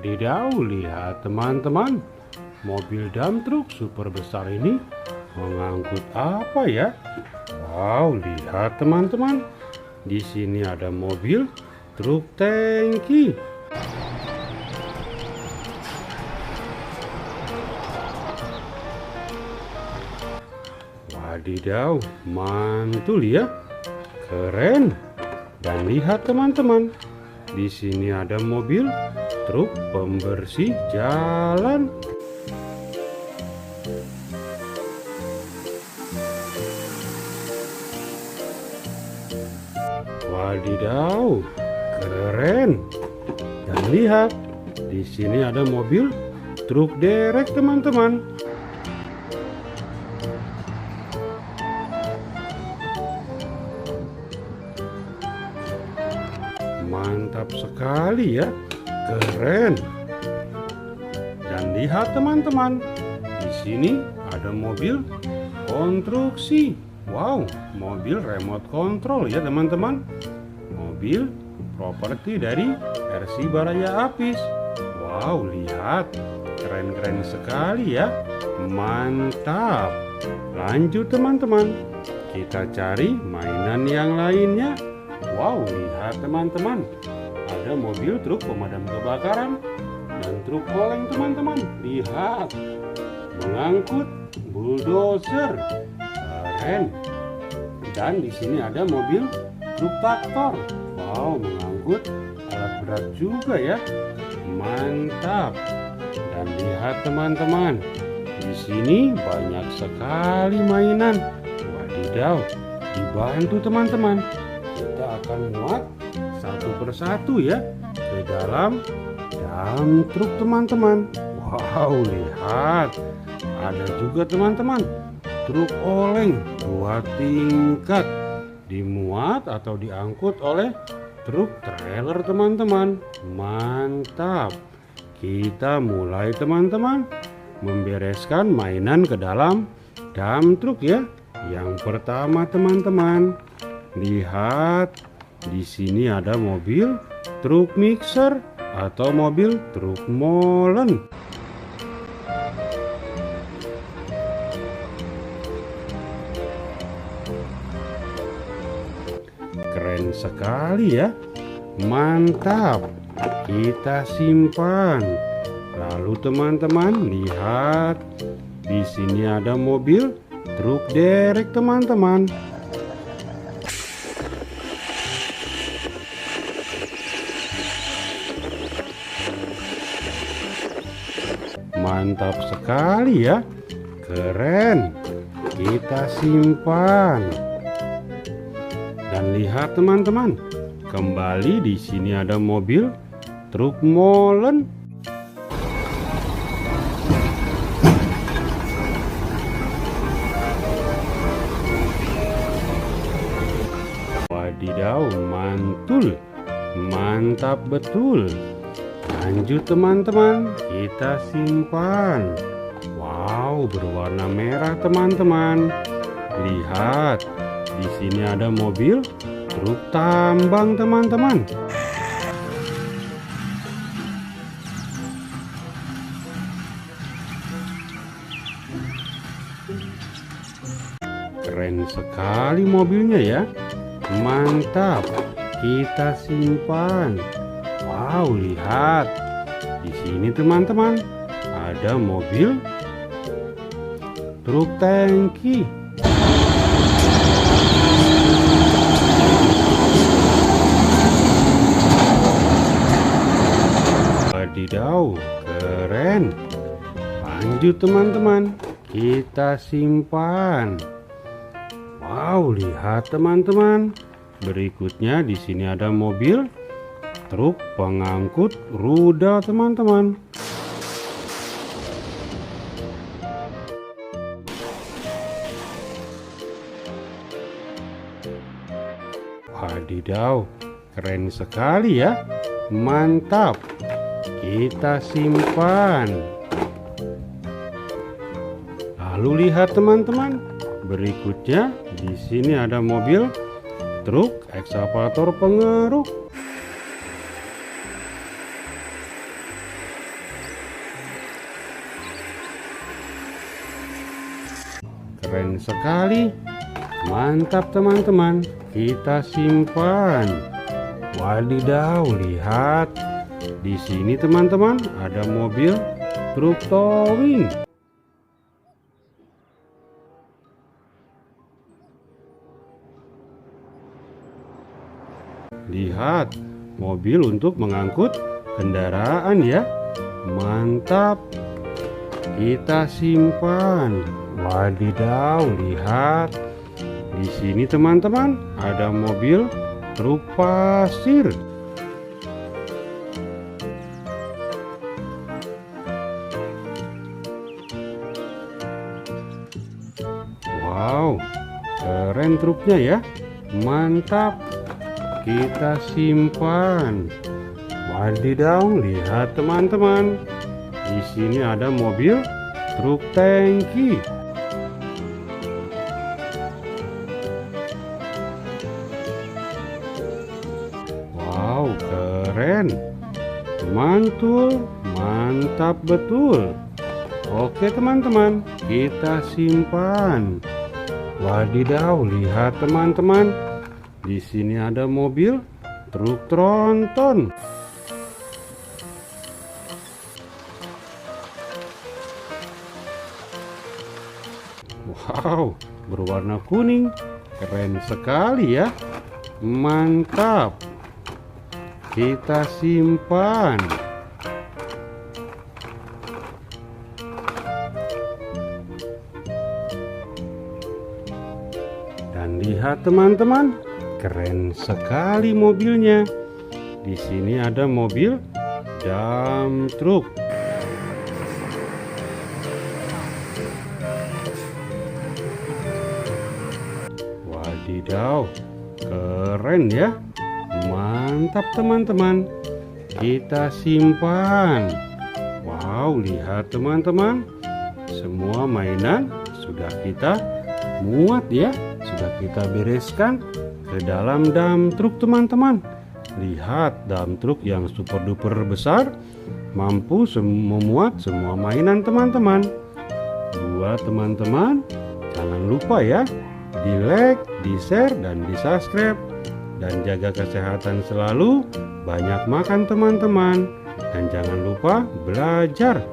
Wadidaw, lihat teman-teman. Mobil dump truck super besar ini mengangkut apa ya? Wow, lihat teman-teman. Di sini ada mobil truk tangki. Wadidaw, mantul ya. Keren. Dan lihat teman-teman, di sini ada mobil truk pembersih jalan. Wadidaw, keren. Dan lihat, di sini ada mobil truk derek teman-teman. Mantap sekali ya, keren. Dan lihat teman-teman, di sini ada mobil konstruksi. Wow, mobil remote control ya teman-teman. Mobil properti dari versi Baraya Apis. Wow, lihat. Keren-keren sekali ya. Mantap. Lanjut teman-teman. Kita cari mainan yang lainnya. Wow, lihat teman-teman. Ada mobil truk pemadam kebakaran dan truk oleng teman-teman. Lihat. Mengangkut bulldozer. Keren. Dan di sini ada mobil truk traktor. Wow, mengangkut alat berat juga ya. Mantap. Dan lihat teman-teman, di sini banyak sekali mainan. Wadidaw, dibantu teman-teman. Kita akan muat satu persatu ya. Ke dalam dam truk teman-teman. Wow, lihat. Ada juga teman-teman truk oleng. Dua tingkat. Dimuat atau diangkut oleh truk trailer teman-teman. Mantap. Kita mulai teman-teman. Membereskan mainan ke dalam dam truk ya. Yang pertama teman-teman lihat di sini ada mobil truk mixer atau mobil truk molen Keren sekali ya. Mantap. Kita simpan. Lalu teman-teman lihat di sini ada mobil truk derek teman-teman. Mantap sekali ya. Keren. Kita simpan. Dan lihat teman-teman, kembali di sini ada mobil truk molen. Wadidaw, mantul. Mantap betul. Lanjut teman-teman, kita simpan. Wow, berwarna merah teman-teman. Lihat, di sini ada mobil truk tambang teman-teman. Keren sekali mobilnya ya. Mantap. Kita simpan. Wow, lihat. Di sini teman-teman ada mobil truk tangki. Wadidaw, keren. Lanjut teman-teman, kita simpan. Wow, lihat teman-teman. Berikutnya di sini ada mobil truk pengangkut roda teman-teman. Wadidaw, keren sekali ya. Mantap. Kita simpan. Lalu lihat teman-teman, berikutnya di sini ada mobil truk ekskavator pengeruk. Keren sekali. Mantap teman-teman, kita simpan. Wadidaw, lihat. Di sini teman-teman ada mobil truk towing. Lihat, mobil untuk mengangkut kendaraan ya. Mantap. Kita simpan. Wadidaw, lihat. Di sini teman-teman ada mobil truk pasir. Wow, keren truknya ya. Mantap. Kita simpan. Wadidaw, lihat teman-teman. Di sini ada mobil truk tangki. Wow, keren. Mantul, mantap betul. Oke teman-teman, kita simpan. Wadidaw, lihat teman-teman. Di sini ada mobil truk tronton. Wow, berwarna kuning. Keren sekali ya. Mantap. Kita simpan. Dan lihat teman-teman, keren sekali mobilnya. Di sini ada mobil dump truck. Wadidaw, keren ya. Mantap teman-teman. Kita simpan. Wow, lihat teman-teman. Semua mainan sudah kita muat ya. Sudah kita bereskan ke dalam dam truk teman-teman. Lihat dam truk yang super duper besar mampu memuat semua mainan teman-teman. Buat teman-teman, jangan lupa ya di like, di share, dan di subscribe. Dan jaga kesehatan selalu, banyak makan teman-teman. Dan jangan lupa belajar.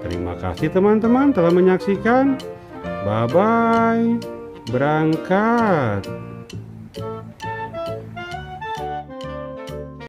Terima kasih teman-teman telah menyaksikan. Bye-bye. Berangkat.